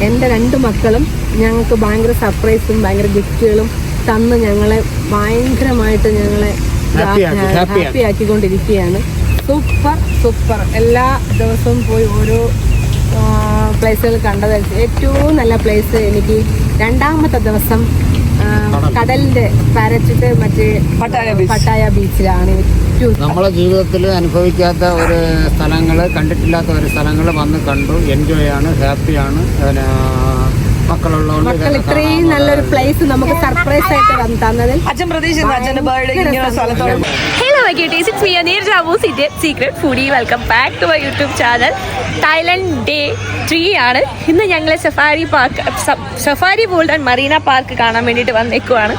എന്റെ രണ്ട് മക്കളും ഞങ്ങൾക്ക് ഭയങ്കര സർപ്രൈസും ഭയങ്കര ഗിഫ്റ്റുകളും തന്ന് ഞങ്ങളെ ഭയങ്കരമായിട്ട് ഞങ്ങളെ ഹാപ്പി ആക്കിക്കൊണ്ടിരിക്കുകയാണ് സൂപ്പർ സൂപ്പർ എല്ലാ ദിവസവും പോയി ഓരോ പ്ലേസുകൾ കണ്ടത്. ഏറ്റവും നല്ല പ്ലേസ് എനിക്ക് രണ്ടാമത്തെ ദിവസം കടലിന്റെ പാരച്ചിട്ട് മറ്റേ പട്ടായ പട്ടായ ബീച്ചിലാണ് നമ്മളെ ജീവിതത്തിൽ അനുഭവിക്കാത്ത ഒരു സ്ഥലങ്ങൾ കണ്ടിട്ടില്ലാത്ത ഒരു സ്ഥലങ്ങൾ വന്ന് കണ്ടു. എൻജോയ് ആണ് ഹാപ്പിയാണ് പിന്നെ മക്കൾ ഇത്രയും നല്ലൊരു പ്ലേസ് നമുക്ക് സർപ്രൈസ് ആയിട്ട് വന്ന് തന്നതിൽ അച്ഛൻ പ്രതീക്ഷിച്ചു അച്ഛന്റെ ബർത്ത്ഡേ ഇങ്ങനെ സ്ഥലത്തോടെ hello cuties, it's me Anir Jamu, Secret Foodie. Welcome back to my YouTube channel. Thailand day three ആണ്. ഇന്ന് ഞങ്ങൾ safari park safari world and Marina park കാണാൻ വേണ്ടിയിട്ട് വന്നേക്കുവാണ്.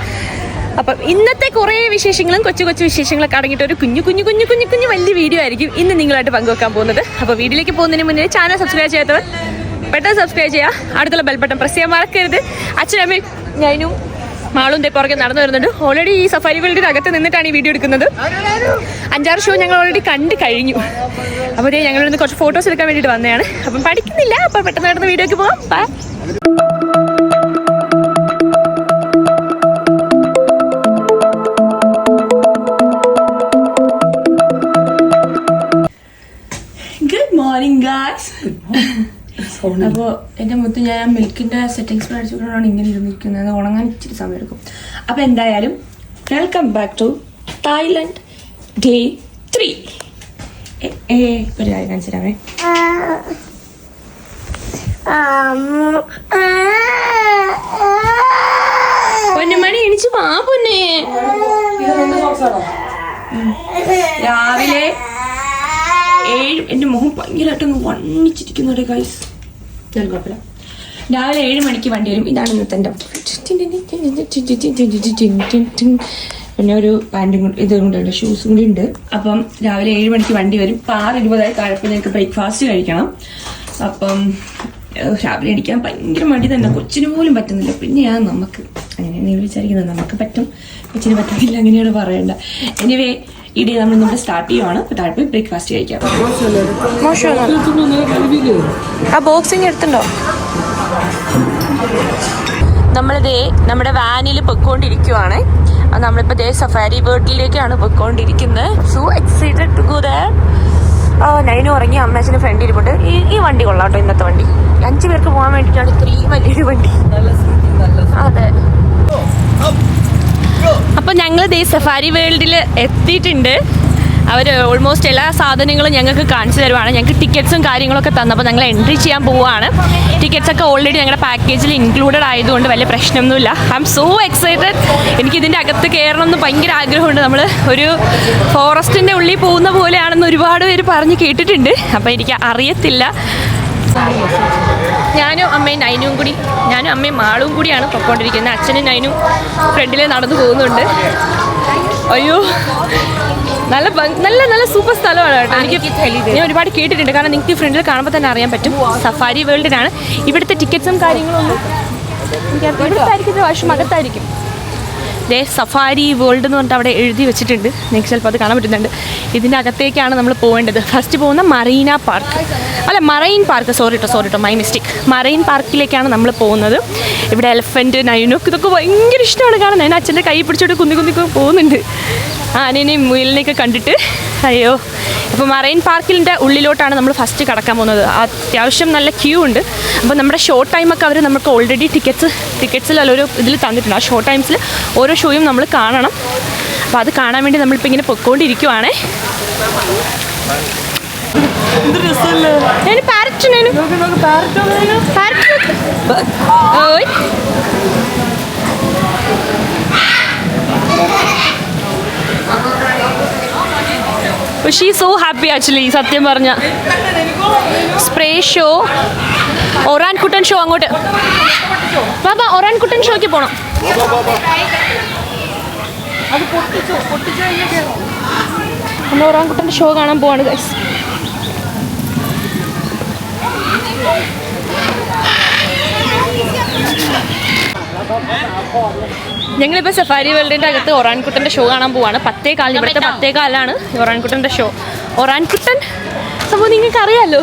അപ്പം ഇന്നത്തെ കുറേ വിശേഷങ്ങളും കൊച്ചു കൊച്ചു വിശേഷങ്ങളൊക്കെ അടങ്ങിയിട്ട് ഒരു കുഞ്ഞു കുഞ്ഞു കുഞ്ഞു കുഞ്ഞു കുഞ്ഞു വലിയ വീഡിയോ ആയിരിക്കും ഇന്ന് നിങ്ങളായിട്ട് പങ്കുവെക്കാൻ പോകുന്നത്. അപ്പോൾ വീഡിയോയിലേക്ക് പോകുന്നതിന് മുന്നേ ചാനൽ സബ്സ്ക്രൈബ് ചെയ്യാത്തവർ പെട്ടെന്ന് സബ്സ്ക്രൈബ് ചെയ്യുക അടുത്തുള്ള ബെൽബട്ടൺ പ്രസ് ചെയ്യാൻ മറക്കരുത്. അച്ഛനമ്മയും ഞാനും മാളും ദേ പുറകെ നടന്നു വരുന്നുണ്ട്. ഓൾറെഡി ഈ സഫാരി വേൾഡിന്റെ അകത്ത് നിന്നിട്ടാണ് ഈ വീഡിയോ എടുക്കുന്നത്. അഞ്ചാറ് ഷോ ഞങ്ങൾ ഓൾറെഡി കണ്ട് കഴിഞ്ഞു. അപ്പോൾ ഇതേ ഞങ്ങൾ ഇന്ന് കുറച്ച് ഫോട്ടോസ് എടുക്കാൻ വേണ്ടിയിട്ട് വന്നതാണ്. അപ്പം പഠിക്കുന്നില്ല. അപ്പം പെട്ടെന്ന് നടന്ന വീഡിയോക്ക് പോകാം ബൈ ഗുഡ് മോർണിംഗ് ഗായ്സ് അപ്പോൾ എന്റെ മുത്ത് ഞാൻ ആ മിൽക്കിന്റെ സെറ്റിങ്സ് പഠിച്ചുകൊണ്ടാണ് ഇങ്ങനെ ഇരുന്നിരിക്കുന്നത്. ഉണങ്ങാൻ ഇച്ചിരി സമയം എടുക്കും. അപ്പോൾ എന്തായാലും welcome back to Thailand day three ഏ ഒരു കാര്യം കാണിച്ചു തരാമേ പൊന്നുമണി എണീച്ചു വാ പൊന്നെ. രാവിലെ ഏഴ് എന്റെ മുഖം ഭയങ്കരമായിട്ടൊന്ന് വണ്ണിച്ചിരിക്കുന്നുണ്ട് ഗൈസ് കുഴപ്പമില്ല രാവിലെ ഏഴ് മണിക്ക് വണ്ടി വരും ഇതാണ് ഇന്നത്തെ പിന്നെ ഒരു പാന്റും കൂടി ഇതും കൂടെ ഉണ്ട് ഷൂസും കൂടി ഉണ്ട് അപ്പം രാവിലെ ഏഴ് മണിക്ക് വണ്ടി വരും ഇപ്പം ആറ് ഇരുപതായി താഴെ ഞങ്ങൾക്ക് ബ്രേക്ക്ഫാസ്റ്റ് കഴിക്കണം അപ്പം രാവിലെ അടിക്കാൻ ഭയങ്കര മടി തന്നെ കൊച്ചിന് പോലും പറ്റുന്നില്ല പിന്നെയാ നമുക്ക് അങ്ങനെയാണ് വിചാരിക്കുന്നത് നമുക്ക് പറ്റും കൊച്ചിന് പറ്റുന്നില്ല അങ്ങനെയാണ് പറയേണ്ട എനിവേ ഈ ഡേ നമ്മൾ ഇന്നിവിടെ സ്റ്റാർട്ട് ചെയ്യുവാണ്. അപ്പോൾ താഴെ പോയി ബ്രേക്ക്ഫാസ്റ്റ് കഴിക്കാം. ആ ബോക്സിങ് എടുത്തുണ്ടോ നമ്മളിതേ നമ്മുടെ വാനിൽ പൊയ്ക്കൊണ്ടിരിക്കുവാണ്. അത് നമ്മളിപ്പോൾ ദേ സഫാരി വേർഡിലേക്കാണ് പൊയ്ക്കൊണ്ടിരിക്കുന്നത്. So excited to go there ആ നൈനും ഉറങ്ങി. അമ്മച്ചന് ഫ്രണ്ട് ഇരിപ്പുണ്ട്. ഈ ഈ വണ്ടി കൊള്ളാം കേട്ടോ ഇന്നത്തെ വണ്ടി. അഞ്ചു പേർക്ക് പോകാൻ വേണ്ടിയിട്ടാണ് ഇത്രയും വലിയൊരു വണ്ടി. അതെ. അപ്പൊ ഞങ്ങൾ ദേ സഫാരി വേൾഡിൽ എത്തിയിട്ടുണ്ട്. അവർ ഓൾമോസ്റ്റ് എല്ലാ സാധനങ്ങളും ഞങ്ങൾക്ക് കാണിച്ചു തരുവാണ്. ഞങ്ങൾക്ക് ടിക്കറ്റ്സും കാര്യങ്ങളൊക്കെ തന്നപ്പോൾ ഞങ്ങൾ എൻട്രി ചെയ്യാൻ പോവുകയാണ് ടിക്കറ്റ്സ് ഒക്കെ ഓൾറെഡി ഞങ്ങളുടെ പാക്കേജിൽ ഇൻക്ലൂഡഡ് ആയതുകൊണ്ട് വലിയ പ്രശ്നമൊന്നുമില്ല. ഐ എം സോ എക്സൈറ്റഡ് എനിക്ക് ഇതിന്റെ അകത്ത് കയറണം എന്ന് ഭയങ്കര ആഗ്രഹമുണ്ട്. നമ്മൾ ഒരു ഫോറസ്റ്റിന്റെ ഉള്ളിൽ പോകുന്ന പോലെയാണെന്ന് ഒരുപാട് പേര് പറഞ്ഞ് കേട്ടിട്ടുണ്ട്. അപ്പോൾ എനിക്ക് അറിയത്തില്ല. ഞാനും അമ്മയും നൈനും കൂടി ഞാനും അമ്മയും മാളും കൂടിയാണ് പൊക്കോണ്ടിരിക്കുന്നത്. അച്ഛനും നൈനും ഫ്രണ്ടിൽ നടന്നു പോകുന്നുണ്ട്. അയ്യോ നല്ല നല്ല നല്ല സൂപ്പർ സ്ഥലമാണ് കേട്ടോ. എനിക്ക് ഞാൻ ഒരുപാട് കേട്ടിട്ടുണ്ട്. കാരണം നിങ്ങൾക്ക് ഫ്രണ്ടിൽ കാണുമ്പോൾ തന്നെ അറിയാൻ പറ്റും. സഫാരി വേൾഡിനാണ്. ഇവിടുത്തെ ടിക്കറ്റ്സും കാര്യങ്ങളൊന്നും എനിക്കറിയാം. ഇവിടുത്തായിരിക്കും വർഷം അകത്തായിരിക്കും. ദേ സഫാരി വേൾഡ് എന്ന് പറഞ്ഞിട്ട് അവിടെ എഴുതി വെച്ചിട്ടുണ്ട്. നിങ്ങൾക്ക് ചിലപ്പോൾ അത് കാണാൻ പറ്റുന്നുണ്ട്. ഇതിന്റെ അകത്തേക്കാണ് നമ്മൾ പോകേണ്ടത്. ഫസ്റ്റ് പോകുന്ന മറീന പാർക്ക്. അല്ല മറൈൻ പാർക്ക്. സോറി കേട്ടോ സോറി കേട്ടോ മൈ മിസ്റ്റേക്ക് മറൈൻ പാർക്കിലേക്കാണ് നമ്മൾ പോകുന്നത്. ഇവിടെ എലഫന്റ് നൈനൊക്കെ ഇതൊക്കെ ഭയങ്കര ഇഷ്ടമാണ് കാണാൻ. ഞാൻ അച്ഛന്റെ കൈ പിടിച്ചോട്ട് കുന്തി കുന്തി പോകുന്നുണ്ട്. ആനേനെയും മുയലിനെയൊക്കെ കണ്ടിട്ട്. അയ്യോ. അപ്പോൾ മറൈൻ പാർക്കിന്റെ ഉള്ളിലോട്ടാണ് നമ്മൾ ഫസ്റ്റ് കടക്കാൻ പോകുന്നത്. അത്യാവശ്യം നല്ല ക്യൂ ഉണ്ട്. അപ്പോൾ നമ്മുടെ ഷോർട്ട് ടൈമൊക്കെ അവർ നമുക്ക് ഓൾറെഡി ടിക്കറ്റ്സ് ടിക്കറ്റ്സിൽ ഒരു ഇതിൽ തന്നിട്ടുണ്ട്. ആ ഷോർട്ട് ടൈംസിൽ ഓരോ ഷോയും നമ്മൾ കാണണം. അപ്പോൾ അത് കാണാൻ വേണ്ടി നമ്മളിപ്പോൾ ഇങ്ങനെ പൊയ്ക്കൊണ്ടിരിക്കുവാണ് ഞാൻ പാരറ്റ് ഓയ്. ഷീ സോ ഹാപ്പി ആക്ച്വലി സത്യം പറഞ്ഞ. Spray show orangutan show അങ്ങോട്ട്. ബാബാ ഒറാൻ കുട്ടൻ ഷോയ്ക്ക് പോണം. നമ്മൾ ഒറാൻ കുട്ടന്റെ ഷോ കാണാൻ പോവാണ് ഗൈസ് ഞങ്ങളിപ്പോൾ സഫാരി വേൾഡിന്റെ അകത്ത് ഒറാൻകുട്ടന്റെ ഷോ കാണാൻ പോവാണ്. പത്തേ കാലിന് ഇവിടുത്തെ പത്തേ കാലാണ് ഒറാൻകുട്ടന്റെ ഷോ ഒറാൻകുട്ടൻ സംഭവം നിങ്ങൾക്ക് അറിയാലോ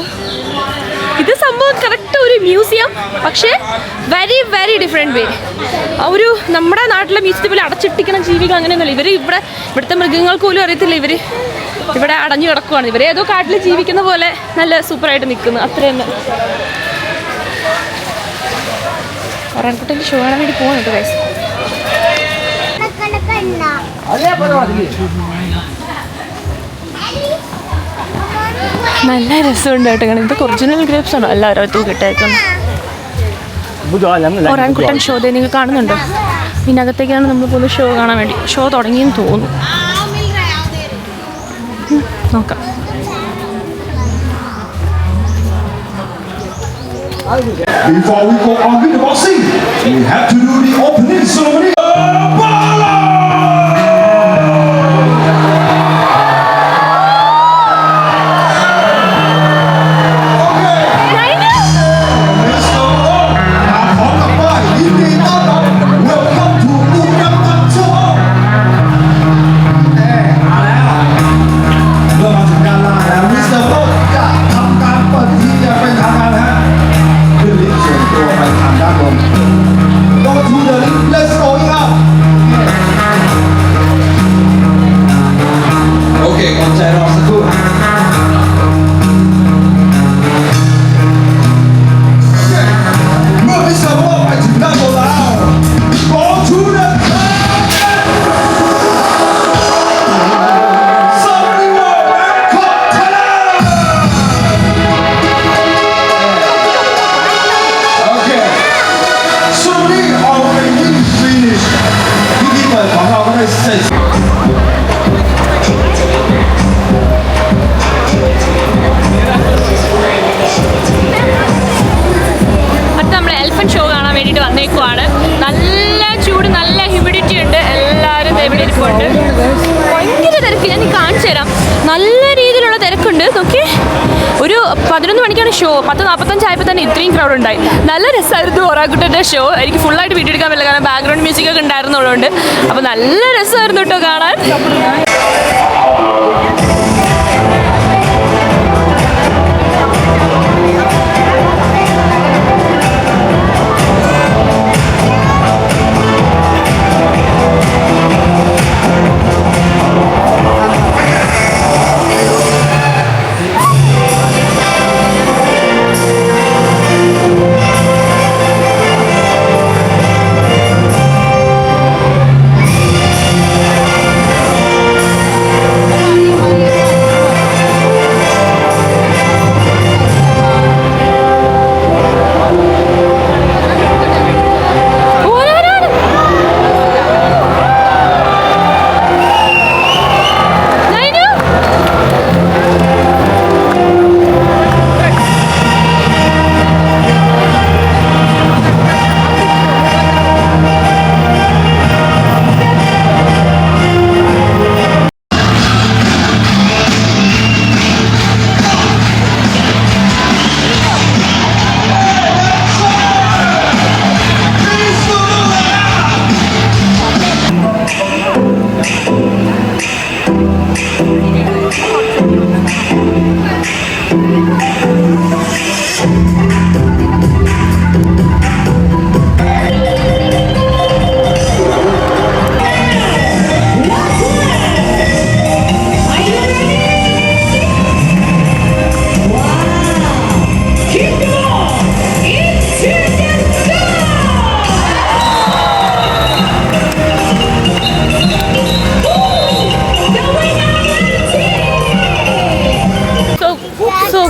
ഇത് സംഭവം കറക്റ്റ് ഒരു മ്യൂസിയം പക്ഷേ വെരി വെരി ഡിഫറെന്റ് വേ ഒരു നമ്മുടെ നാട്ടിലെ മ്യൂസിയത്തിൽ പോലെ അടച്ചിട്ടിക്കുന്ന ജീവികൾ അങ്ങനെയൊന്നുമില്ല. ഇവർ ഇവിടെ ഇവിടുത്തെ മൃഗങ്ങൾക്ക് പോലും അറിയത്തില്ല ഇവർ ഇവിടെ അടഞ്ഞു കിടക്കുവാണ്. ഇവർ ഏതോ കാട്ടിൽ ജീവിക്കുന്ന പോലെ നല്ല സൂപ്പറായിട്ട് നിൽക്കുന്നു. അത്ര തന്നെ ഒറാൻകുട്ടന്റെ ഷോ കാണാൻ വേണ്ടി പോകുന്നുണ്ട് വയസ്സ് നല്ല രസമുണ്ട് കേട്ടോ. കാരണം ഇത് ഒറിജിനൽ ഗ്രേപ്സ് ആണോ? എല്ലാവരും അത് കിട്ടേക്കുന്നത് ഒരാൺകുട്ടൻ ഷോ നിങ്ങൾ കാണുന്നുണ്ടോ? ഇതിനകത്തേക്കാണ് നമ്മൾ പോകുന്നത് ഷോ കാണാൻ വേണ്ടി. ഷോ തുടങ്ങിയെന്ന് തോന്നുന്നു. നോക്കാം. Before we go on with the boxing, we have to do the opening ceremony. അപ്പോൾ നല്ല രസമായിരുന്നു കേട്ടോ കാണാൻ.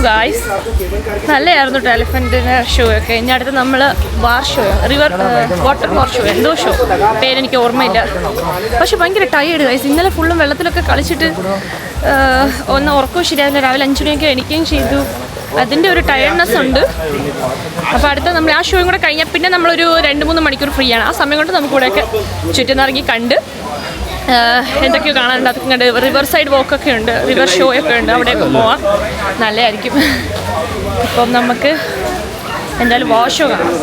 ഗായ്സ് നല്ലതായിരുന്നു എലിഫന്റിന്റെ ഷോ ഒക്കെ. ഇനി അടുത്ത് നമ്മൾ war show river water war show എന്തോ ഷോ പേരെനിക്ക് ഓർമ്മയില്ല. പക്ഷെ ഭയങ്കര ടയേർഡ് ഗായ്സ് ഇന്നലെ ഫുള്ളും വെള്ളത്തിലൊക്കെ കളിച്ചിട്ട് ഒന്ന് ഉറക്കവും ശരിയാവില്ല രാവിലെ അഞ്ചു മണിയൊക്കെ എണിക്കുകയും ചെയ്തു. അതിന്റെ ഒരു ടയർഡ്നെസ് ഉണ്ട്. അപ്പോൾ അടുത്ത നമ്മൾ ആ ഷോയും കൂടെ കഴിഞ്ഞാൽ പിന്നെ നമ്മളൊരു രണ്ട് മൂന്ന് മണിക്കൂർ ഫ്രീ ആണ്. ആ സമയം കൊണ്ട് നമുക്ക് ഇവിടെയൊക്കെ ചുറ്റുനിറങ്ങി കണ്ട് എന്തൊക്കെയോ കാണാനുണ്ട്. അതൊക്കെ കണ്ട് റിവർ സൈഡ് വോക്കൊക്കെ ഉണ്ട്. റിവർ ഷോ ഒക്കെ ഉണ്ട്. അവിടെയൊക്കെ പോവാം. നല്ലതായിരിക്കും. ഇപ്പം നമുക്ക് എന്തായാലും വാഷോ കാണാം.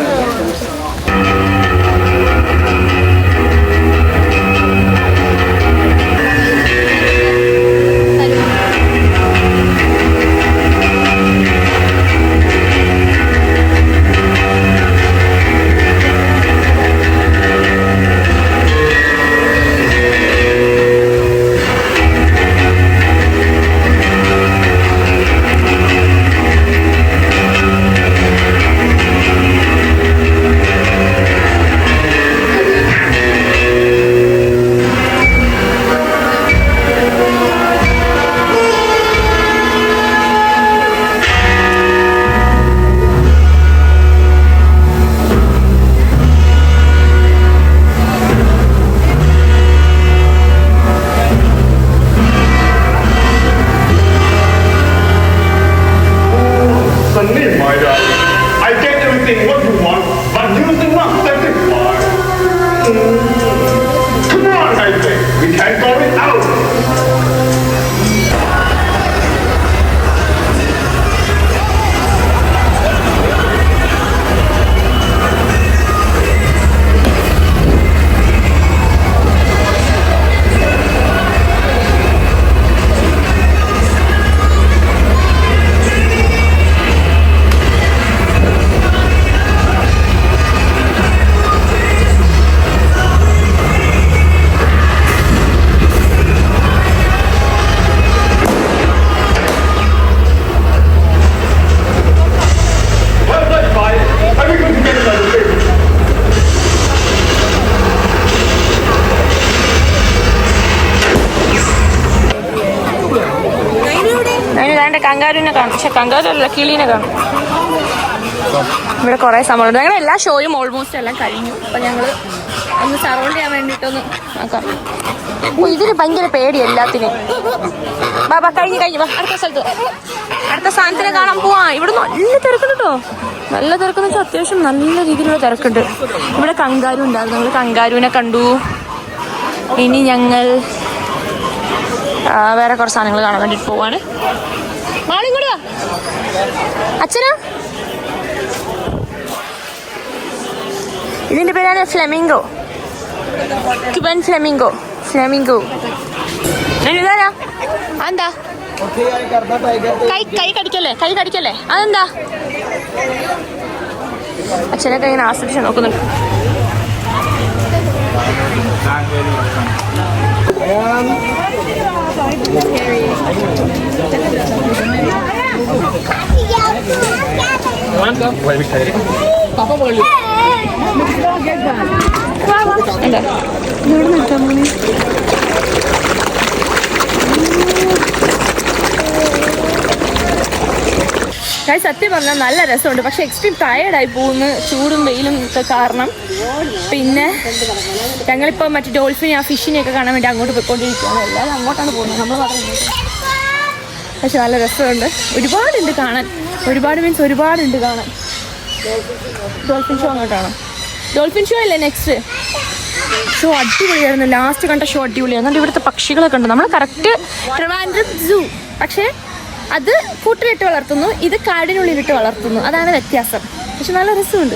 കങ്കാരുവിനെ കാണും പക്ഷെ കങ്കാരു അല്ല കിളീനെ കാണും ഇവിടെ കുറേ സംഭവമുണ്ട് ഞങ്ങളുടെ എല്ലാ ഷോയും ഓൾമോസ്റ്റ് എല്ലാം കഴിഞ്ഞു. അപ്പം ഞങ്ങൾ ഒന്ന് സറൗണ്ട് ചെയ്യാൻ വേണ്ടിയിട്ടൊന്ന് നോക്കാം. ഇതിന് ഭയങ്കര പേടി എല്ലാത്തിനും. ബാബാ കഴിഞ്ഞ് കഴിഞ്ഞ് അടുത്ത സ്ഥലത്ത്. അടുത്ത സ്ഥാനത്തിനെ കാണാൻ പോവാ. ഇവിടെ നല്ല തിരക്കുണ്ട് കേട്ടോ നല്ല തിരക്കെന്ന് വെച്ചാൽ അത്യാവശ്യം നല്ല രീതിയിലുള്ള തിരക്കുണ്ട്. ഇവിടെ കങ്കാരു ഉണ്ടായിരുന്നു. ഞങ്ങൾ കങ്കാരുവിനെ കണ്ടു. ഇനി ഞങ്ങൾ വേറെ കുറച്ച് സാധനങ്ങൾ കാണാൻ വേണ്ടിയിട്ട് പോവാണ്. കൂടെ അച്ഛനാ? ഇതിന്റെ പേരാണ് ഫ്ലെമിംഗോ. ക്യുബൻ ഫ്ലെമിംഗോ. ഫ്ലെമിംഗോ. ഇതാരാ? അതെന്താ? കൈ കൈ കടിക്കല്ലേ? കൈ കടിക്കല്ലേ? അതെന്താ? അച്ഛനൊക്കെ ഇങ്ങനെ ആസ്വദിച്ച് നോക്കുന്നുണ്ട്. എന്താ ഇവിടെ നിൽക്കാൻ മോനെ ഞാൻ സത്യം പറഞ്ഞാൽ നല്ല രസമുണ്ട്. പക്ഷെ എക്സ്ട്രീം ടയേർഡായി പോകുന്നു. ചൂടും വെയിലും ഒക്കെ കാരണം. പിന്നെ ഞങ്ങളിപ്പോൾ മറ്റേ ഡോൾഫിനെ ആ ഫിഷിനെയൊക്കെ കാണാൻ വേണ്ടി അങ്ങോട്ട് പോയിക്കൊണ്ടിരിക്കുകയാണ്. എല്ലാവരും അങ്ങോട്ടാണ് പോകുന്നത്. നമ്മൾ പറഞ്ഞു. പക്ഷെ നല്ല രസമുണ്ട്. ഒരുപാടുണ്ട് കാണാൻ. ഒരുപാട് മീൻസ് ഒരുപാടുണ്ട് കാണാൻ. ഡോൾഫിൻ ഷോ അങ്ങോട്ടാണ് ഡോൾഫിൻ ഷോ അല്ലേ നെക്സ്റ്റ് ഷോ അടിപൊളിയായിരുന്നു. ലാസ്റ്റ് കണ്ട ഷോ അടിപൊളിയായിരുന്നു. ഇവിടുത്തെ പക്ഷികളൊക്കെ ഉണ്ട്. നമ്മൾ കറക്റ്റ് ട്രിവാൻഡ്രം സൂ പക്ഷേ അത് കൂട്ടിലിട്ട് വളർത്തുന്നു ഇത് കാടിനുള്ളിലിട്ട് വളർത്തുന്നു. അതാണ് വ്യത്യാസം. പക്ഷെ നല്ല രസമുണ്ട്.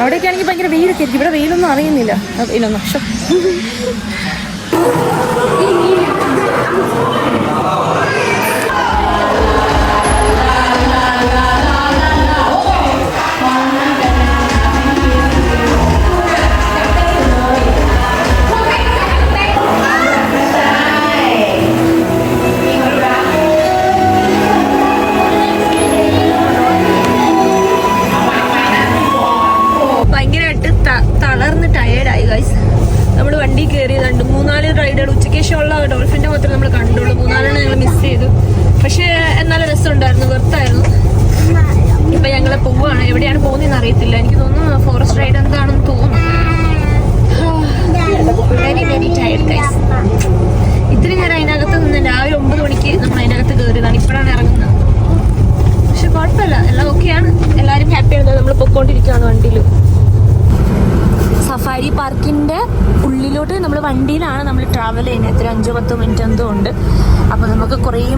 അവിടെയൊക്കെ ആണെങ്കിൽ ഭയങ്കര വെയിലൊക്കെ ആയിരിക്കും. ഇവിടെ വെയിലൊന്നും അറിയുന്നില്ല. ആ, വെയിലൊന്നും പക്ഷെ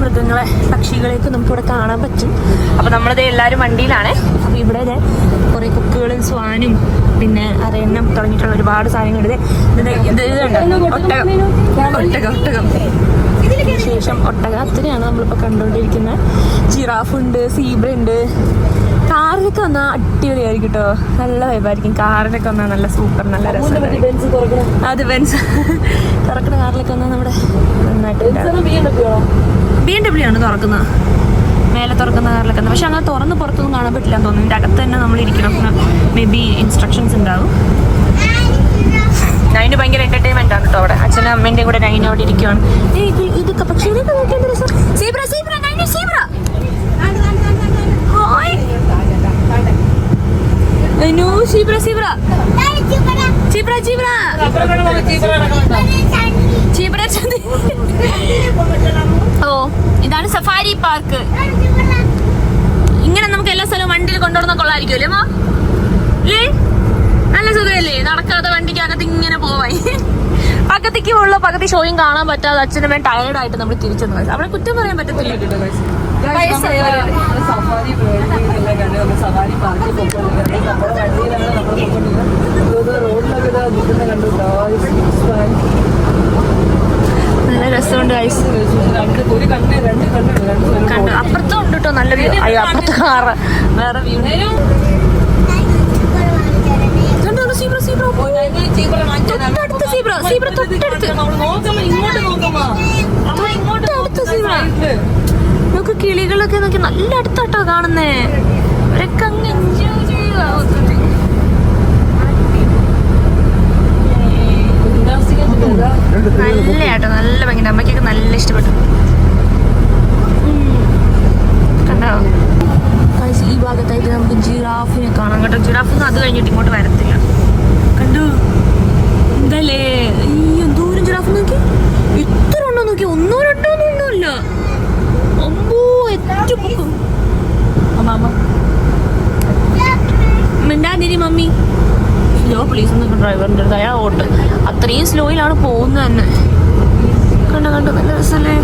മൃഗങ്ങളെ പക്ഷികളെയൊക്കെ നമുക്കിവിടെ കാണാൻ പറ്റും. അപ്പോൾ നമ്മളിത് എല്ലാവരും വണ്ടിയിലാണ്. അപ്പോൾ ഇവിടെ കുറേ കുക്കുകളും സ്വാനും പിന്നെ അരയണ്ണം തുടങ്ങിയിട്ടുള്ള ഒരുപാട് സാധനങ്ങൾ ഇത് ഇത് ഇതുണ്ട് ഒട്ടകം. ഒട്ടകം ഒട്ടകം. ശേഷം ഒട്ടകത്തിനെയാണ് നമ്മളിപ്പോൾ കണ്ടുകൊണ്ടിരിക്കുന്നത് ജിറാഫ് ഉണ്ട് സീബ്ര ഉണ്ട് കാറിലൊക്കെ വന്നാൽ അടിപൊളിയായിരിക്കും കേട്ടോ നല്ല വൈബായിരിക്കും കാറിലൊക്കെ വന്നാൽ നല്ല സൂപ്പർ നല്ല രസം അത് ബെൻസ് തുറക്കുന്ന കാറിലൊക്കെ വന്നാൽ നമ്മുടെ നന്നായിട്ട് ബി എം ഡബ്ല്യു ആണ് തുറക്കുന്നത്. മേലെ തുറക്കുന്ന കാറിലൊക്കെ പക്ഷെ അങ്ങനെ തുറന്ന് പുറത്തൊന്നും കാണാൻ പറ്റില്ല എന്ന് തോന്നുന്നു. ഇതിന്റെ അകത്ത് തന്നെ നമ്മൾ ഇരിക്കണം. മേ ബി ഇൻസ്ട്രക്ഷൻസ് ഉണ്ടാവും. നൈന് ഭയങ്കര എന്റർടൈൻമെന്റ് ആണ് കേട്ടോ അവിടെ. അച്ഛനും അമ്മേന്റെയും കൂടെ നൈൻ അവിടെ ഇരിക്കുവാണ്. ഇതൊക്കെ പക്ഷേ ഇതൊക്കെ നോക്കിയാൽ എന്ത് രസം. സീബ്ര സീബ്ര നൈന് zebra. Hi. Nainu zebra zebra. Zebra zebra. Zebra ചന്തി ഓ ഇതാണ് സഫാരി പാർക്ക്. ഇങ്ങനെ നമുക്ക് എല്ലാ സ്ഥലവും വണ്ടിയിൽ കൊണ്ടുവന്ന കൊള്ളായിരിക്കുമല്ലേ മാ? നല്ല സുഖമല്ലേ? നടക്കാതെ വണ്ടിക്കകത്ത് ഇങ്ങനെ പോവായി പകുതിക്ക് ഉള്ള പകുതി ഷോയും കാണാൻ പറ്റാതെ അച്ഛനും വേണ്ട ടയർഡായിട്ട് നമ്മൾ തിരിച്ചു വന്നു അവിടെ കുറ്റം പറയാൻ പറ്റത്തില്ല. റോഡിലൊക്കെ നിൽക്കുന്ന കണ്ടു. നല്ല രസമുണ്ട് ഐസ് കണ്ടു. അപ്പുറത്തും ഉണ്ട് കേട്ടോ നല്ല വ്യൂ അയ്യോ അപ്പുറത്ത് കാറ് വേറെ വ്യൂ കിളികളൊക്കെ നോക്കി നല്ല അടുത്താട്ടോ കാണുന്നേ. അവരൊക്കെ അങ്ങ് എൻജോയ് ചെയ്യുക മൊത്തത്തിൽ. നല്ലയാട്ടോ നല്ല ഭംഗി അമ്മയ്ക്കൊക്കെ നല്ല ഇഷ്ടപ്പെട്ടു ഉം. കേട്ടോ അത് കഴിഞ്ഞിട്ട് ഇങ്ങോട്ട് വരത്തില്ല. കണ്ടു? എന്തല്ലേ ഈ എന്തോരം ജിറാഫ് നോക്കി? എത്ര ഉണ്ടോ നോക്കി. ഒന്നോ രണ്ടോ ഒന്നും ഒന്നുമില്ല. അമ്പോ പൊക്കം. അമ്മ അമ്മ. മിണ്ടാതിരി മമ്മി. സ്ലോ പ്ലീസ് എന്നൊക്കെ ഡ്രൈവറിന്റെ അടുത്ത് അയാൾ ഓട്ട്. അത്രയും സ്ലോയിലാണ് പോകുന്നത് തന്നെ. കണ്ട കണ്ടോ നല്ല രസമല്ലേ?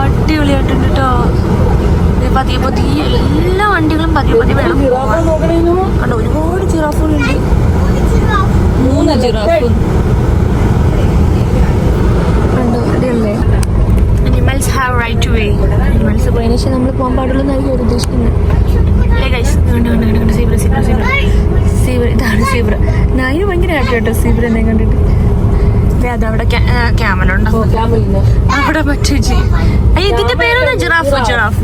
അടിപൊളിയായിട്ടുണ്ട് കേട്ടോ പതിയെ പതിയെ എല്ലാ വണ്ടികളും പതിയെ പതിയെ വേണം കണ്ടോ ഒരുപാട് ജിറാഫുകളുണ്ട് മൂന്ന് ജിറാഫ് കണ്ടോ അടിയല്ലേ? Animals have right to way animals പോയതിനു ശേഷം നമ്മൾ പോകാൻ പാടുള്ളൂ അവർ ഉദ്ദേശിക്കുന്നത്. Zebra zebra zebra. സീബ്ര ഇതാണ് സീബ്ര. നായിന് ഭയങ്കര ആട്ടോ കേട്ടോ സീബ്ര എന്നെ കണ്ടിട്ട്. അവിടെ ക്യാമറ ഉണ്ടോ. അവിടെ മറ്റേ ജി അയ്യ ഇതിന്റെ പേരെന്താ ജിറാഫ് ജിറാഫ്.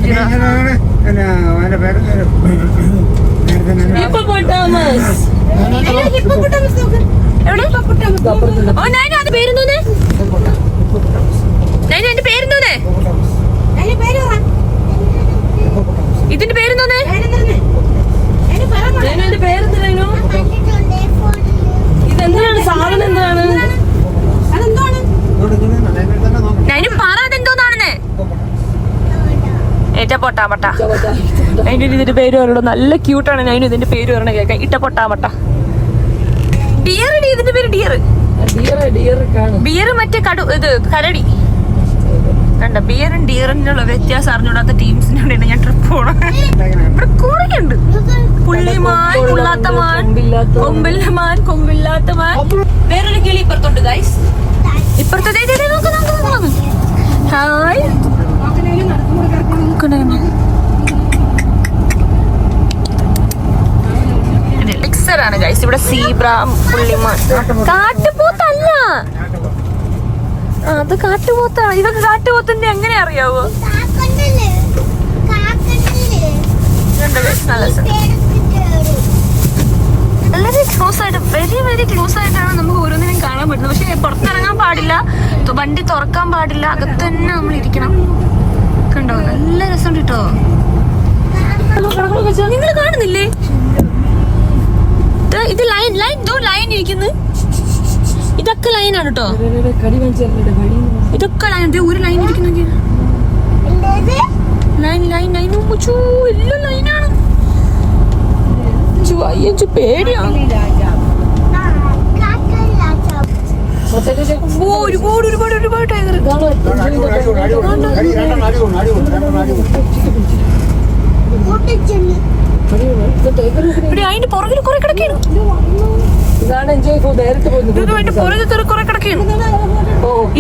ഇതിന്റെ പേരെന്തോന്നേ? പേരെന്തിനു ഇതെന്താണ്? സാധനം എന്താണ്? നൈന പറ അതെന്തോന്നാണെന്ന് ഏറ്റ പൊട്ടാമട്ട അതിന്റെ ഇതിന്റെ പേര് പറയണോ നല്ല ക്യൂട്ടാണ് ഞാൻ ഇതിന്റെ പേര് പറയണ കേൾക്കാം. ഇട്ട പൊട്ടാമട്ട ഡിയർ ഇതിന്റെ പേര് ഡിയർ ബിയർ മറ്റേ കടു ഇത് കരടി. കണ്ട ബിയറും ഡിയറിനുള്ള വ്യത്യാസം അറിഞ്ഞൂടാത്ത ടീംസിനോടാണ് ഞാൻ ട്രിപ്പ് പോണം. ഇവിടെ കുറേ ഉണ്ട് പുള്ളിമാൻ പുള്ളാത്ത മാൻ കൊമ്പില്ല മാൻ. കൊമ്പില്ലാത്ത മാൻ. വേറൊരു കിളി ഇപ്പുറത്തുണ്ട് ഗൈസ് ഇപ്പുറത്തെ നോക്ക്, നോക്ക്, നോക്ക്. ഹായ്. ആണ് ഗൈസ് ഇവിടെ സീബ്ര പുള്ളിമാൻ. കാട്ടുപോത്തല്ല. അത് കാട്ടുപോത്താണ് ഇതൊക്കെ കാട്ടുപോത്തിന്റെ എങ്ങനെ അറിയാവോ? നല്ല രസം. വളരെ ക്ലോസ് ആയിട്ട് വെരി വെരി ക്ലോസ് ആയിട്ടാണ് നമുക്ക് ഓരോന്നിനും കാണാൻ പറ്റുന്നത്. പക്ഷെ പുറത്തിറങ്ങാൻ പാടില്ല. വണ്ടി തുറക്കാൻ പാടില്ല. അകത്ത് തന്നെ നമ്മൾ ഇരിക്കണം. കണ്ടോ? നല്ല രസം കിട്ടോ നിങ്ങൾ കാണുന്നില്ലേ? ഇത് ലൈൻ ലൈൻ ദോ ലൈൻ ഇരിക്കുന്നു. ഇതൊക്കെ ലൈനാണ് കേട്ടോ ഇതൊക്കെ ലൈൻ ഒരു ലൈൻ ഇരിക്കുന്നെങ്കിൽ ലൈൻ ലൈൻ ലൈൻ എല്ലാം ലൈനാണ് ചൂ അയ്യോ പേടിയാണ് ഒരുപാട് ഒരുപാട് ഒരുപാട് ടൈഗർ അതിന്റെ പുറകിൽ കുറെ കിടക്കാണ് ഇതാണ് എൻജോയ് പുറകിൽ കുറെ കിടക്കാണ്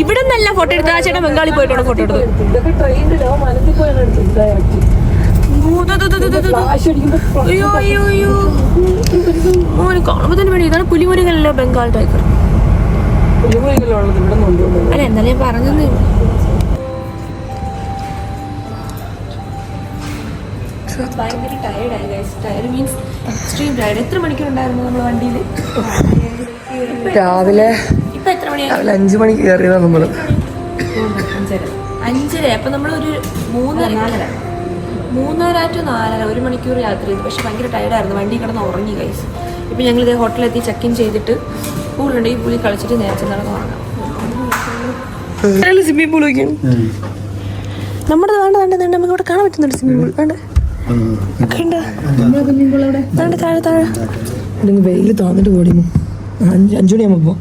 ഇവിടെ നല്ല ഫോട്ടോ എടുത്തത്. ആ ചേട്ടൻ ബംഗാളി പോയിട്ടാണ് ഫോട്ടോ എടുത്തത്. ഇതൊക്കെ ട്രെയിനിലോ മനസ്സിൽ പോയാണ് എടുത്തത് ഡയറക്റ്റ് അയ്യോ അയ്യോ അയ്യോ. ഓന് കാണുമ്പോ തന്നെ വേണം. ഇതാണ് പുലിമുരുകനല്ല ബംഗാൾ ടൈഗർ. അല്ല എന്നാലും പറഞ്ഞത് ഭയങ്കര ടയർഡായി guys tired means extreme tired എത്ര മണിക്കൂറുണ്ടായിരുന്നു നമ്മൾ വണ്ടിയിൽ രാവിലെ ഇപ്പൊ എത്ര മണിയായി? രാവിലെ അഞ്ചു മണി കയറിയതാണ് നമ്മൾ. അഞ്ചര. അപ്പൊ നമ്മളൊരു മൂന്നര. മൂന്നര ടു നാലര ഒരു മണിക്കൂർ യാത്ര ചെയ്തു. പക്ഷെ ഭയങ്കര ടയർഡായിരുന്നു വണ്ടി കിടന്ന് ഉറങ്ങി കൈസ് ഇപ്പം ഞങ്ങൾ ഇതേ ഹോട്ടലിലെത്തി ചെക്ക് ഇൻ ചെയ്തിട്ട് പൂളുണ്ട് ഈ പുളി കളിച്ചിട്ട് നേരത്തെ നടന്ന് ഉറങ്ങാം. സ്വിമ്മിംഗ് പൂൾ വയ്ക്കണം നമ്മുടെ വേണ്ട വേണ്ട വേണ്ട. നമുക്ക് ഇവിടെ കാണാൻ പറ്റുന്നുണ്ട് സ്വിമ്മിംഗ് പൂൾ വേണ്ട. അഞ്ചുമണിയാകുമ്പോ വേണ്ട. താഴെ താഴെ. ഇല്ലെങ്കിൽ വെയിൽ താന്നിട്ട് പോടിമോ അഞ്ച് അഞ്ചു മണിയാകുമ്പോ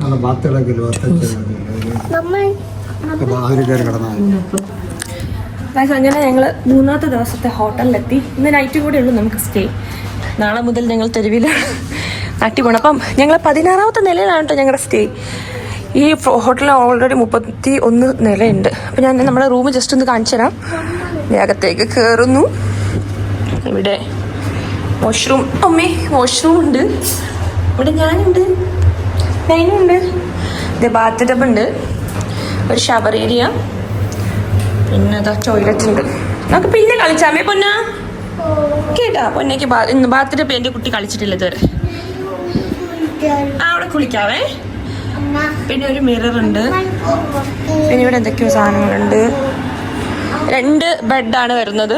ഗൈസ് അങ്ങനെ ഞങ്ങൾ മൂന്നാമത്തെ ദിവസത്തെ ഹോട്ടലിലെത്തി. ഇന്ന് നൈറ്റും കൂടെ ഉള്ളൂ നമുക്ക് സ്റ്റേ നാളെ മുതൽ ഞങ്ങൾ തെരുവിൽ നാട്ടിൽ പോകണം അപ്പം ഞങ്ങൾ പതിനാറാമത്തെ നിലയിലാണ് കേട്ടോ ഞങ്ങളുടെ സ്റ്റേ ഈ ഹോട്ടലിൽ ഓൾറെഡി മുപ്പത്തി ഒന്ന് നിലയുണ്ട്. അപ്പം ഞാൻ നമ്മുടെ റൂം ജസ്റ്റ് ഒന്ന് കാണിച്ചു തരാം. അകത്തേക്ക് കയറുന്നു ഇവിടെ വാഷ്റൂം അമ്മേ വാഷ്റൂം ഉണ്ട്. ഇവിടെ ഞാനുണ്ട്. നൈനുണ്ട് ഇത് ബാത്ത് ടബ് ഉണ്ട്. ഒരു ഷവർ ഏരിയ പിന്നെ അതാ ടോയ്ലറ്റ് ഉണ്ട്. നമുക്ക് പിന്നെ കളിച്ചാമേ പൊന്ന. കേട്ടാ പൊന്നേക്ക് ഇന്ന് ഇന്ന് ബാത്തിന്റെ എന്റെ കുട്ടി കളിച്ചിട്ടില്ല ഇതുവരെ. ആ അവിടെ കുളിക്കാവേ. പിന്നെ ഒരു മിറർ ഉണ്ട്. പിന്നെ ഇവിടെ എന്തൊക്കെയോ സാധനങ്ങളുണ്ട്. രണ്ട് ബെഡാണ് വരുന്നത്.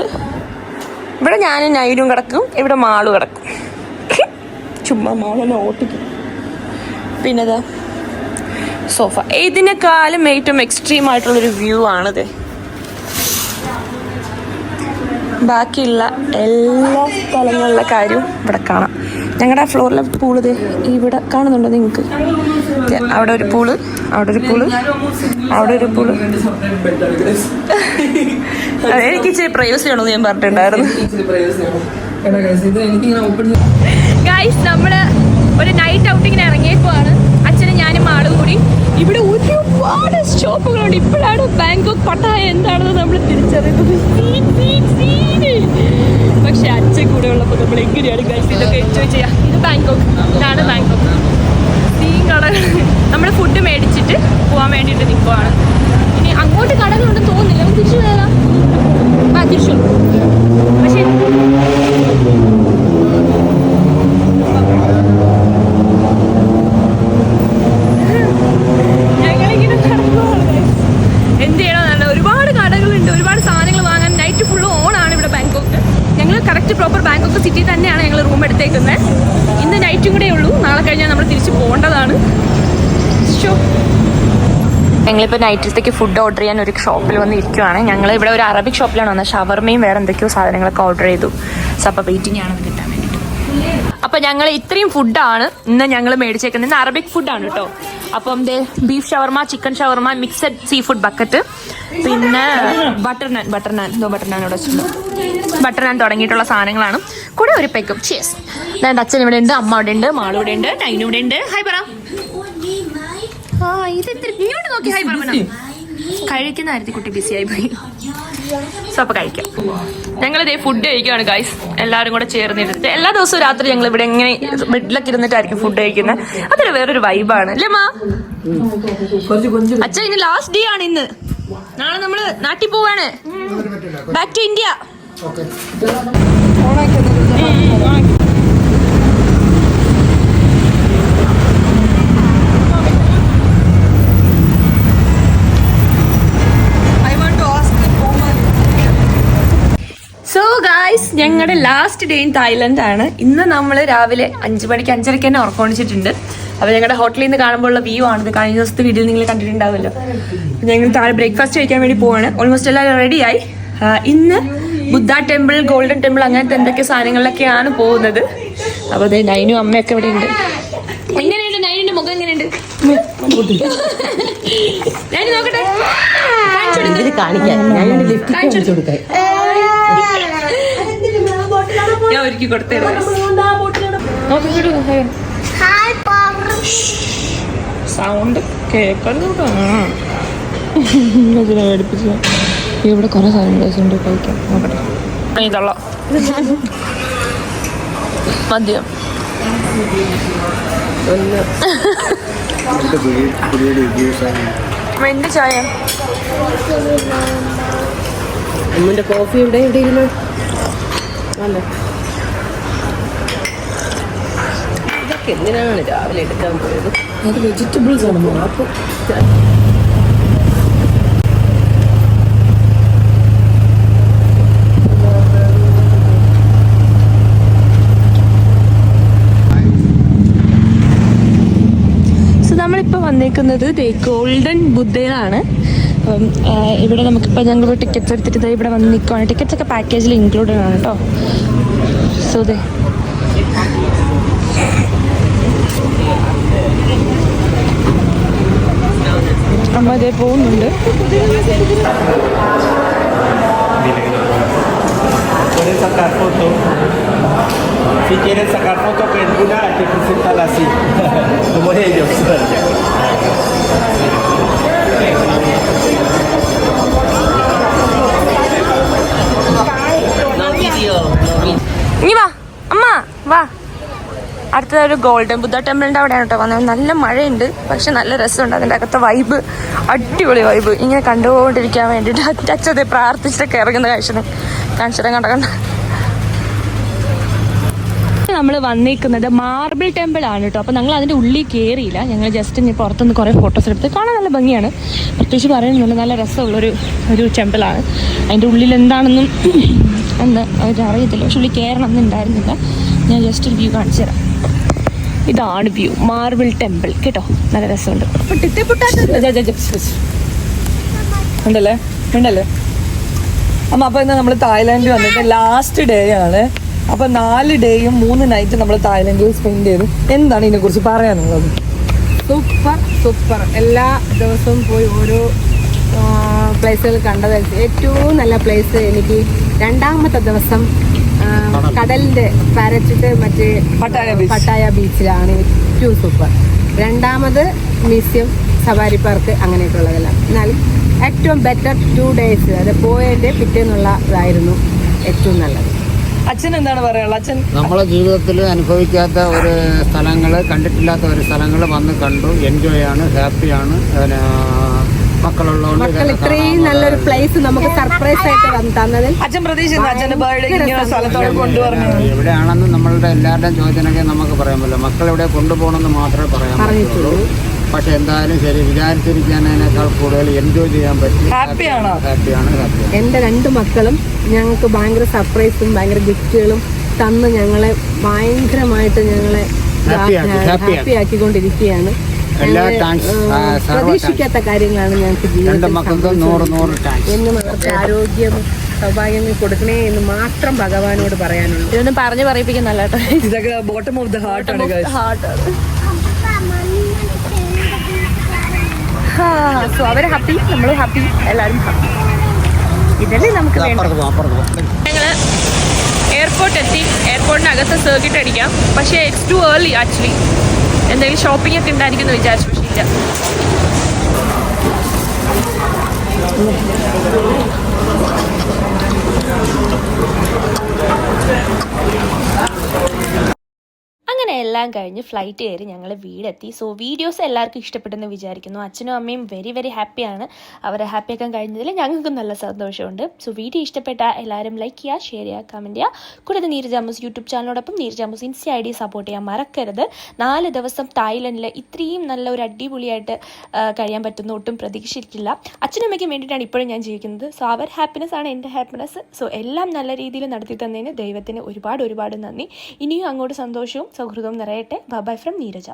ഇവിടെ ഞാൻ നൈനും കിടക്കും ഇവിടെ മാൾ കിടക്കും. ചുമ്മാ മോളെ ഓട്ടിക്കും പിന്നെ ഇതാ സോഫ ഇതിനേക്കാളും ഏറ്റവും എക്സ്ട്രീം ആയിട്ടുള്ളൊരു വ്യൂ ആണിത്. ബാക്കിയുള്ള എല്ലാ സ്ഥലങ്ങളിലെ കാര്യവും ഇവിടെ കാണാം. ഞങ്ങളുടെ ഫ്ലോറിലെ പൂൾ ഇവിടെ കാണുന്നുണ്ടോ നിങ്ങൾക്ക് അവിടെ ഒരു പൂൾ അവിടെ ഒരു പൂൾ അവിടെ ഒരു പൂൾ എനിക്ക് ഇച്ചിരി പ്രൈവസി ആണെന്ന് ഞാൻ പറഞ്ഞിട്ടുണ്ടായിരുന്നു. ഗൈസ് നമ്മൾ ഒരു നൈറ്റ് ഔട്ടിങ്ങിന് ഇറങ്ങിയപ്പോ ആണ് അച്ഛനും ഞാനും ആളും കൂടി ഇവിടെ ഒരുപാട് ഷോപ്പുകളുണ്ട് ഇപ്പോഴാണ് ബാങ്കോക്ക് പട്ടായ എന്താണെന്ന് നമ്മൾ തിരിച്ചറിയുന്നത്. പക്ഷെ അച്ഛൻ കൂടെ ഉള്ളപ്പോൾ നമ്മൾ എങ്ങനെയാണ് ഗൈസ് ഇതൊക്കെ എൻജോയ് ചെയ്യാം? ഇത് ബാങ്കോക്ക് ഇതാണ് ബാങ്കോക്ക് സീൻ കടകൾ നമ്മൾ ഫുഡ് മേടിച്ചിട്ട് പോകാൻ വേണ്ടിയിട്ട് നിൽക്കുവാണ് ഇനി അങ്ങോട്ട് കടകളുണ്ടെന്ന് തോന്നുന്നില്ല. തിരിച്ചു വരാം. തിരിച്ചു പക്ഷേ ഞങ്ങളിങ്ങനെ നടക്കുവാണ് guys. എന്ത് ചെയ്യണമെന്നല്ല ഒരുപാട് കടകളുണ്ട് ഒരുപാട് സാധനങ്ങൾ വാങ്ങാൻ. നൈറ്റ് ഫുള്ള് ഓൺ ആണ് ഇവിടെ ബാങ്കോക്ക്. ഞങ്ങൾ കറക്റ്റ് പ്രോപ്പർ ബാങ്കോക്ക് സിറ്റി തന്നെയാണ് ഞങ്ങൾ റൂം എടുത്തേക്കുന്നത്. ഇന്ന് നൈറ്റും കൂടെ ഉള്ളൂ. നാളെ കഴിഞ്ഞാൽ നമ്മൾ തിരിച്ച് പോകേണ്ടതാണ്. ഞങ്ങളിപ്പോൾ നൈറ്റിലത്തേക്ക് ഫുഡ് ഓർഡർ ചെയ്യാൻ ഒരു ഷോപ്പിൽ വന്ന് ഇരിക്കുവാണ് ഞങ്ങൾ ഇവിടെ ഒരു അറബിക് ഷോപ്പിലാണ് വന്നത്. ഷവർമയും വേറെ എന്തൊക്കെയോ സാധനങ്ങളൊക്കെ ഓർഡർ ചെയ്തു. സോ അപ്പോൾ വെയിറ്റിംഗ് ആണെന്ന് കിട്ടാൻ. അപ്പൊ ഞങ്ങൾ ഇത്രയും ഫുഡാണ് ഇന്ന് ഞങ്ങൾ മേടിച്ചേക്കുന്നത്. ഇന്ന് അറബിക് ഫുഡാണ് കേട്ടോ അപ്പം beef shawarma chicken shawarma mixed sea food bucket പിന്നെ ബട്ടർ നാൻ ബട്ടർ നാൻ എന്തോ ബട്ടർ നാൻ ഇവിടെ ബട്ടർ നാൻ തുടങ്ങിയിട്ടുള്ള സാധനങ്ങളാണ്. കൂടെ ഒരു പേക്കും ചേസ് എന്റെ അച്ഛൻ ഇവിടെ ഉണ്ട് അമ്മ ഇവിടെ ഉണ്ട് മാൾ ഇവിടെ ഉണ്ട് നൈനു ഇവിടെ ഉണ്ട്. ഹൈ പറ. ആ ഇത് നോക്കി. ഹൈ പറ കഴിക്കുന്ന കാര്യത്തിൽ കുട്ടി ആയി പോയി. സോ അപ്പൊ കഴിക്കാം. ഞങ്ങൾ ഇതേ ഫുഡ് കഴിക്കുകയാണ് ഗൈസ് എല്ലാവരും കൂടെ ചേർന്നിരുന്നിട്ട് എല്ലാ ദിവസവും രാത്രി ഞങ്ങൾ ഇവിടെ എങ്ങനെ ബെഡിലൊക്കെ ഇരുന്നിട്ടായിരിക്കും ഫുഡ് കഴിക്കുന്നത് അതൊരു വേറൊരു വൈബാണ് അല്ലേ മാ? അച്ഛ ഇനി ലാസ്റ്റ് ഡേ ആണ് ഇന്ന്. നാളെ നമ്മൾ നാട്ടിൽ പോവാണ്. Back to India so guys ഞങ്ങളുടെ ലാസ്റ്റ് ഡേ ഇൻ തായ്ലൻഡ് ആണ്. ഇന്ന് നമ്മൾ രാവിലെ അഞ്ച് മണിക്ക് അഞ്ചരയ്ക്ക് തന്നെ ഉറക്കമണിച്ചിട്ടുണ്ട് അപ്പോൾ ഞങ്ങളുടെ ഹോട്ടലിൽ നിന്ന് കാണുമ്പോഴുള്ള വ്യൂ ആണ്. ഇത് കഴിഞ്ഞ ദിവസത്തെ വീഡിയോ നിങ്ങൾ കണ്ടിട്ടുണ്ടാവുമല്ലോ. ഞങ്ങൾ താഴെ ബ്രേക്ക്ഫാസ്റ്റ് കഴിക്കാൻ വേണ്ടി പോവാണ്. ഓൾമോസ്റ്റ് എല്ലാവരും റെഡിയായി ഇന്ന് ബുദ്ധ ടെമ്പിൾ ഗോൾഡൻ ടെമ്പിൾ അങ്ങനത്തെ എന്തൊക്കെ സാധനങ്ങളിലൊക്കെയാണ് പോകുന്നത്. അപ്പോൾ അതെ നൈനും അമ്മയൊക്കെ ഇവിടെ ഉണ്ട്. എങ്ങനെയുണ്ട് നൈനിന്റെ മുഖം എങ്ങനെയുണ്ട്? നൈന് നോക്കട്ടെ. കാണിക്കാൻ ഞാൻ ഒരുക്കി കൊടുത്തേ സൗണ്ട് കേൾക്കരുത് പഠിപ്പിച്ച ഇവിടെ കുറെ സാധനങ്ങൾ ഉണ്ട് കഴിക്കാം. നോക്കട്ടെ. ഇതള്ള മദ്യം. എന്റെ ചായ. അമ്മന്റെ കോഫി ഇവിടെ എവിടെ ഇരുന്നു? അല്ല ഇതൊക്കെ എന്തിനാണ് രാവിലെ എടുക്കാൻ പോയത്? അത് വെജിറ്റബിൾസ് ആണ് അപ്പോൾ നമ്മളിപ്പോൾ വന്നേക്കുന്നത് ദേ ഗോൾഡൻ ബുദ്ധയിലാണ് അപ്പം ഇവിടെ നമുക്കിപ്പോൾ ഞങ്ങൾ ടിക്കറ്റ്സ് എടുത്തിട്ട് ദേ ഇവിടെ വന്ന് നിൽക്കുവാണ് ടിക്കറ്റ്സ് ഒക്കെ പാക്കേജിൽ ഇൻക്ലൂഡഡ് ആണ് കേട്ടോ. സോ ദേ. അമ്മ അതേ പോകുന്നുണ്ട് Puedes sacar foto. Si quieres sacar foto con una, hay que presentarla así, como ellos. ഇനി വാ അമ്മ വാ അടുത്തത് ഒരു ഗോൾഡൻ ബുദ്ധ ടെമ്പിളിന്റെ അവിടെയാണ് കേട്ടോ വന്നത്. നല്ല മഴയുണ്ട് പക്ഷെ നല്ല രസമുണ്ട്. അതിന്റെ അകത്തെ വൈബ് അടിപൊളി വൈബ് ഇങ്ങനെ കണ്ടുകൊണ്ടിരിക്കാൻ വേണ്ടിയിട്ട് അതിന്റെ അച്ഛതെ പ്രാർത്ഥിച്ചിട്ടൊക്കെ ഇറങ്ങുന്ന കാഴ്ച കാണിച്ചിട്ട് കണ്ട കണ്ട. നമ്മൾ വന്നിരിക്കുന്നത് മാർബിൾ ടെമ്പിൾ ആണ് കേട്ടോ അപ്പോൾ ഞങ്ങൾ അതിന്റെ ഉള്ളിൽ കയറിയില്ല ഞങ്ങൾ ജസ്റ്റ് ഇനി പുറത്തുനിന്ന് കുറേ ഫോട്ടോസ് എടുത്ത് കാണാൻ നല്ല ഭംഗിയാണ്. പ്രത്യേകിച്ച് പറയുന്നുണ്ട് നല്ല രസമുള്ളൊരു ഒരു ടെമ്പിളാണ് അതിന്റെ ഉള്ളിൽ എന്താണെന്നും എന്താ അവരറിയത്തില്ല പക്ഷെ ഉള്ളിൽ കയറണം എന്നുണ്ടായിരുന്നില്ല ഞാൻ ജസ്റ്റ് ഒരു വ്യൂ കാണിച്ചു തരാം. ഇതാണ് വ്യൂ. മാർബിൾ ടെമ്പിൾ കേട്ടോ? നല്ല രസമുണ്ട്. ഉണ്ടല്ലേ? ഉണ്ടല്ലേ? അമ്മ അപ്പൊ ഇന്ന് നമ്മൾ തായ്ലാൻഡിൽ വന്നിട്ട് ലാസ്റ്റ് ഡേ ആണ്. അപ്പൊ നാല് ഡേയും മൂന്ന് നൈറ്റും നമ്മൾ തായ്ലാൻഡിൽ സ്പെൻഡ് ചെയ്തു. എന്താണ് ഇതിനെ കുറിച്ച് പറയാനുള്ളത്? Super super. എല്ലാ ദിവസവും പോയി ഓരോ പ്ലേസുകൾ കണ്ടത്. ഏറ്റവും നല്ല പ്ലേസ് എനിക്ക് രണ്ടാമത്തെ ദിവസം കടലിന്റെ പാരച്ചിട്ട് മറ്റേ പട്ടായ പട്ടായ ബീച്ചിലാണ് ഏറ്റവും സൂപ്പർ രണ്ടാമത് മ്യൂസിയം സവാരി പാർക്ക് അങ്ങനെയൊക്കെ ഉള്ളതെല്ലാം. എന്നാലും ഏറ്റവും ബെറ്റർ ടു ഡേയ്സ് അത് പോയതിന്റെ പിറ്റേന്നുള്ള ഇതായിരുന്നു ഏറ്റവും നല്ലത്. അച്ഛൻ എന്താണ് പറയാനുള്ളത്? അച്ഛൻ നമ്മളെ ജീവിതത്തിൽ അനുഭവിക്കാത്ത ഒരു സ്ഥലങ്ങൾ കണ്ടിട്ടില്ലാത്ത ഒരു സ്ഥലങ്ങൾ വന്ന് കണ്ടു. എൻജോയ് ആണ് ഹാപ്പിയാണ് മക്കൾ ഇത്രയും നല്ലൊരു പ്ലേസ് നമുക്ക് സർപ്രൈസ് ആയിട്ട് വന്ന് തന്നതിൽ അച്ഛൻ പ്രതീക്ഷിച്ചു അച്ഛന്റെ ബർത്ത്ഡേ ഇങ്ങനെ സ്ഥലത്തോടെ കൊണ്ടുവരണം. എവിടെയാണെന്ന് നമ്മളുടെ എല്ലാവരുടെയും ചോദ്യത്തിനൊക്കെ നമുക്ക് പറയാൻ പറ്റില്ല. മക്കൾ എവിടെ കൊണ്ടുപോകണമെന്ന് മാത്രമേ പറയാൻ പറ്റുള്ളൂ. പക്ഷെ എന്തായാലും ശരി വിചാരിച്ചിരിക്കുന്നതിനേക്കാൾ കൂടുതൽ എൻജോയ് ചെയ്യാൻ പറ്റി Happy ആണോ? ഹാപ്പിയാണ് ഹാപ്പിയാണ് എന്റെ രണ്ട് മക്കളും ഞങ്ങൾക്ക് ഭയങ്കര സർപ്രൈസും ഭയങ്കര ഗിഫ്റ്റുകളും തന്ന് ഞങ്ങളെ ഭയങ്കരമായിട്ട് ഞങ്ങളെ Happy എല്ലാ താങ്ക്സ് പ്രതീക്ഷിക്കാത്ത കാര്യങ്ങളാണ് ഞങ്ങൾക്ക് രണ്ട് മക്കൾക്കും നൂറ് നൂറ് ടാക്സ് എന്നും അവർക്ക് ആരോഗ്യം സൗഭാഗ്യങ്ങൾ കൊടുക്കണേ എന്ന് മാത്രം ഭഗവാനോട് പറയാനുള്ളൂ. ഇതൊന്നും പറഞ്ഞു പറയിപ്പിക്കുന്നല്ല ഇതൊക്കെ ബോട്ടം ഓഫ് ദ ഹാർട്ട് ആണ് guys. സോ അവർ ഹാപ്പി നമ്മളും ഹാപ്പി എല്ലാവരും ഹാപ്പി ഇതല്ലേ നമുക്ക്. ഞങ്ങൾ എയർപോർട്ട് എത്തി. എയർപോർട്ടിനകത്ത് സർക്കിട്ട് അടിക്കാം. പക്ഷേ ഇറ്റ്സ് ടു ഏർലി ആക്ച്വലി എന്തെങ്കിലും ഷോപ്പിംഗ് ഒക്കെ ഉണ്ടായിരിക്കും എന്ന് വിചാരിച്ചു പക്ഷേ ഇല്ല. അങ്ങനെ എല്ലാം കഴിഞ്ഞ് ഫ്ലൈറ്റ് കയറി ഞങ്ങൾ വീടെത്തി. സോ വീഡിയോസ് എല്ലാവർക്കും ഇഷ്ടപ്പെട്ടെന്ന് വിചാരിക്കുന്നു. അച്ഛനും അമ്മയും വെരി വെരി ഹാപ്പിയാണ് അവരെ ഹാപ്പിയാക്കാൻ കഴിഞ്ഞതിൽ ഞങ്ങൾക്കും നല്ല സന്തോഷമുണ്ട്. സോ വീഡിയോ ഇഷ്ടപ്പെട്ട എല്ലാവരും ലൈക്ക് ചെയ്യുക ഷെയർ ചെയ്യുക കമന്റ് ചെയ്യുക. കൂടാതെ നീരജാമൂസ് യൂട്യൂബ് ചാനലോടൊപ്പം നീരജാമൂസ് ഇൻസ്റ്റ ഐ ഡി സപ്പോർട്ട് ചെയ്യാൻ മറക്കരുത്. നാല് ദിവസം തായ്ലൻഡിൽ ഇത്രയും നല്ല ഒരു അടിപൊളിയായിട്ട് കഴിയാൻ പറ്റുന്ന ഒട്ടും പ്രതീക്ഷിച്ചിട്ടില്ല. അച്ഛനും അമ്മയ്ക്കും വേണ്ടിയിട്ടാണ് ഇപ്പോഴും ഞാൻ ജീവിക്കുന്നത്. സോ അവർ ഹാപ്പിനെസ് ആണ് എന്റെ ഹാപ്പിനെസ് സോ എല്ലാം നല്ല രീതിയിൽ നടത്തി തന്നതിന് ദൈവത്തിന് ഒരുപാട് ഒരുപാട് നന്ദി. ഇനിയും അങ്ങോട്ട് സന്തോഷവും സൗഹൃദവും നിറയട്ടെ. Bye from Neeraja.